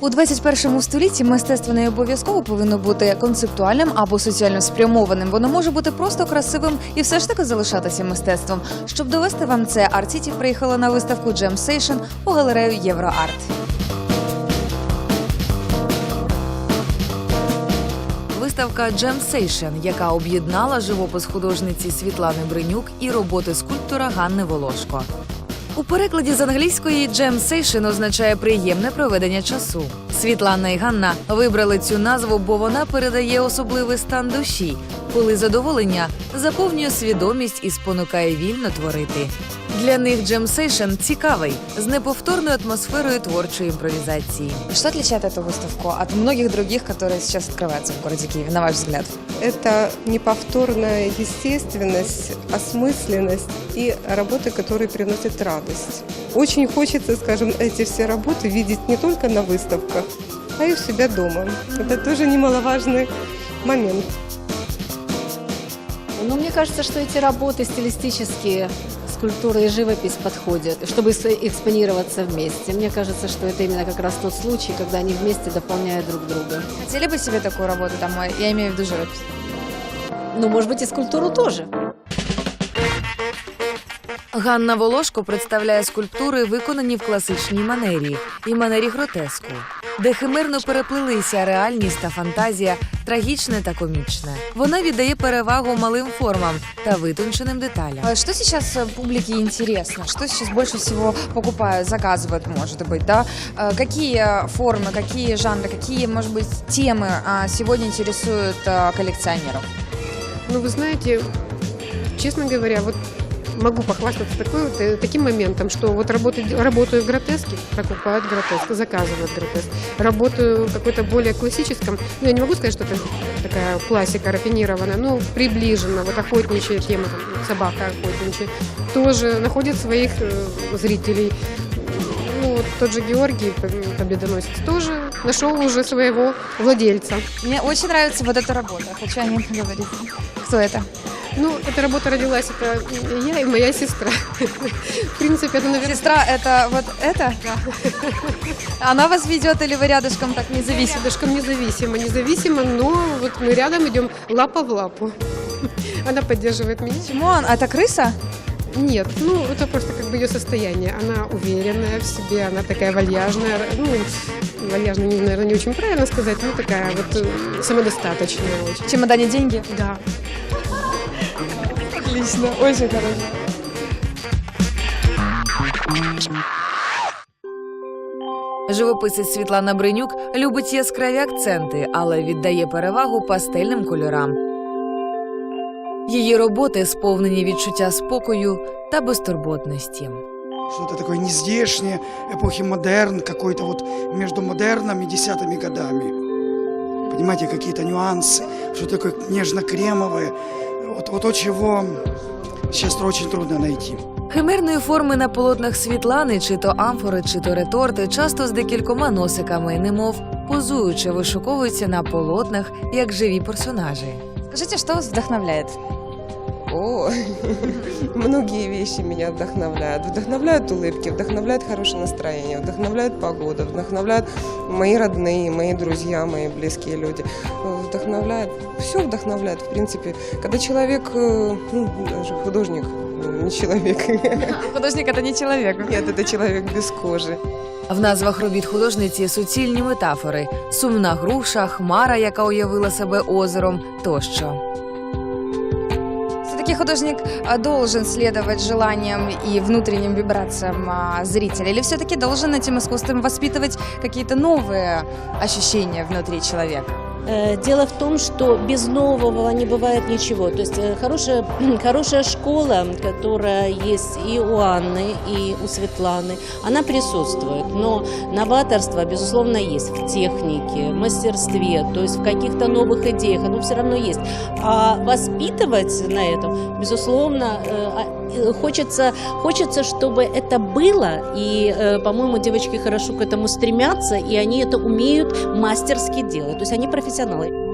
У 21 столітті мистецтво не обов'язково повинно бути концептуальним або соціально спрямованим. Воно може бути просто красивим і все ж таки залишатися мистецтвом. Щоб довести вам це, Арт-Сіті приїхала на виставку Jam Station у галерею Євроарт. Виставка Jam Station, яка об'єднала живопис художниці Світлани Бринюк і роботи скульптора Ганни Волошко. У перекладі з англійської джем Station означає приємне проведення часу. Світлана і Ганна вибрали цю назву, бо вона передає особливий стан душі, коли задоволення заповнює свідомість і спонукає вільно творити. Для них Jam Station цікавий з неповторною атмосферою творчої імпровізації. Що отличает эту выставку от многих других, которые сейчас открываются в городе Киеве, на ваш взгляд? Это неповторная естественность, осмысленность и работы, которые приносят радость. Очень хочется, скажем, эти все работы видеть не только на выставках, а и у себя дома. Это тоже немаловажный момент. Ну, мне кажется, что эти работы стилистические, скульптура и живопись подходят, чтобы с- экспонироваться вместе. Мне кажется, что это именно как раз тот случай, когда они вместе дополняют друг друга. Хотели бы себе такую работу домой? Я имею в виду живопись. Ну, может быть, и скульптуру тоже. Ганна Волошко представляє скульптури, виконані в класичній манері і манері гротеску, де химерно переплилися реальність та фантазія, трагічне та комічне. Вона віддає перевагу малим формам та витонченим деталям. Что сейчас э, публике интересно? Что сейчас больше всего покупают, заказывают, может быть, да? Э, Какие формы, какие жанры, какие, может быть, темы а, сегодня интересуют э, коллекционеров? Ну, вы знаете, честно говоря, вот могу похвастаться такой э, таким моментом, что вот работаю, работаю в гротеске, покупают гротеск, заказывают гротеск. Работаю в какой-то более классическом, ну, я не могу сказать, что это такая классика рафинированная, ну, приближенно, вот охотничья тема, собака охотничья, тоже находит своих э, зрителей. Ну, вот тот же Георгий, победоносец, тоже нашел уже своего владельца. Мне очень нравится вот эта работа. Хочу о ней поговорить. Кто это? Ну, эта работа родилась, это я и моя сестра. В принципе, это, наверное, Сестра, это вот это? Она вас ведет или вы рядышком так независимо? рядышком независимо, независимо, но вот мы рядом идем лапа в лапу. Она поддерживает меня. Почему он? А это крыса? Нет, ну это просто как бы ее состояние. Она уверенная в себе, она такая вальяжная. Ну, вальяжная, наверное, не очень правильно сказать, но такая вот э, самодостаточная очень. В чемодане деньги? Да. Отлично, очень хорошо. Живописець Світлана Бринюк любить яскраві акценти, але віддає перевагу пастельним кольорам. Її роботи сповнені відчуття спокою та безтурботності. Что-то такое нездешнее, эпохи модерн, какой-то вот между модерном и десятыми годами. Понимаете, какие-то нюансы, что такое нежно-кремовое. Вот, вот то, чего сейчас очень трудно найти. Химерної форми на полотнах Світлани, чи то амфори, чи то реторти, часто з декількома носиками, немов позуючи, вишуковуються на полотнах як живі персонажі. Скажіть, що вас вдохновляє? О, многие вещи меня вдохновляют. Вдохновляют улыбки, вдохновляет хорошее настроение, вдохновляет погода, вдохновляют мои родные, мои друзья, мои близкие люди. Вдохновляет, все вдохновляет, в принципе. Когда человек, э, ну, даже художник, э, не человек. Художник це не чоловік. Нет, это человек без кожи. В назвах робіт художниці суцільні метафори: сумна груша, хмара, яка уявила себе озером, тощо. Все-таки художник должен следовать желаниям и внутренним вибрациям а, зрителя, или все-таки должен этим искусством воспитывать какие-то новые ощущения внутри человека? Э, Дело в том, что без нового не бывает ничего. То есть э, хорошая, хорошая школа, которая есть и у Анны, и у Светланы, она присутствует. Но новаторство, безусловно, есть в технике, в мастерстве, то есть в каких-то новых идеях, оно все равно есть. А воспитывать на этом, безусловно, э, а- э, хочется, хочется, чтобы это было. И, э, по-моему, девочки хорошо к этому стремятся, и они это умеют мастерски делать. То есть они профессионалы.